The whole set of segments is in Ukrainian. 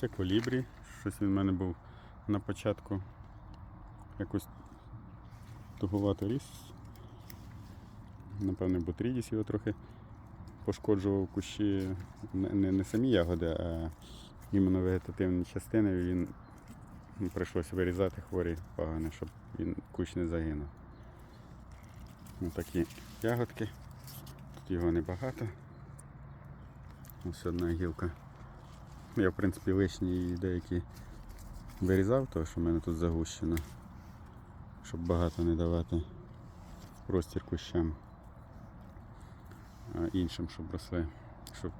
Це колібрі. Щось він в мене був на початку якось туговато ріс. Напевне, Бутрідіс його трохи пошкоджував кущі не, не, самі ягоди, а іменно вегетативні частини. Він ну, прийшлося вирізати хворі погано, щоб він кущ не загинув. Ось такі ягодки. Тут його небагато. Ось одна гілка. Я, в принципі, лишні деякі вирізав, тому що в мене тут загущено, щоб багато не давати простір кущам, а іншим, щоб росли, щоб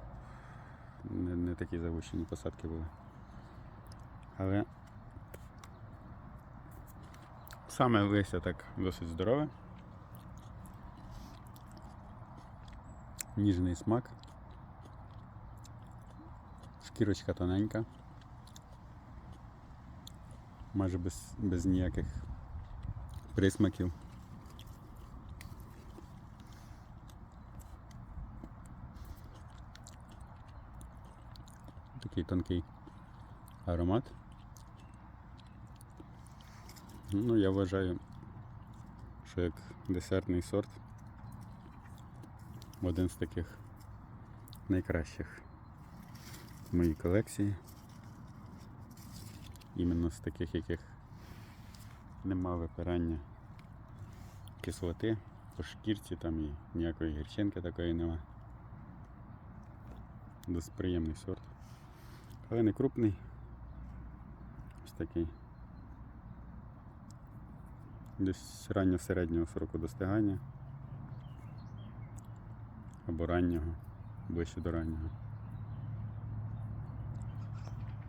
не, не такі загущені посадки були. Але саме листя так досить здорове. Ніжний смак. Шкірочка тоненька. Майже без, без ніяких присмаків. Такий тонкий аромат. Ну, я вважаю, що як десертний сорт один з таких найкращих в моїй колекції. Іменно з таких, яких нема випирання кислоти, по шкірці там і ніякої гірчинки такої нема. Досить приємний сорт. Але не крупний. Ось такий. Десь ранньо-середнього сроку достигання. Або раннього, ближче до раннього.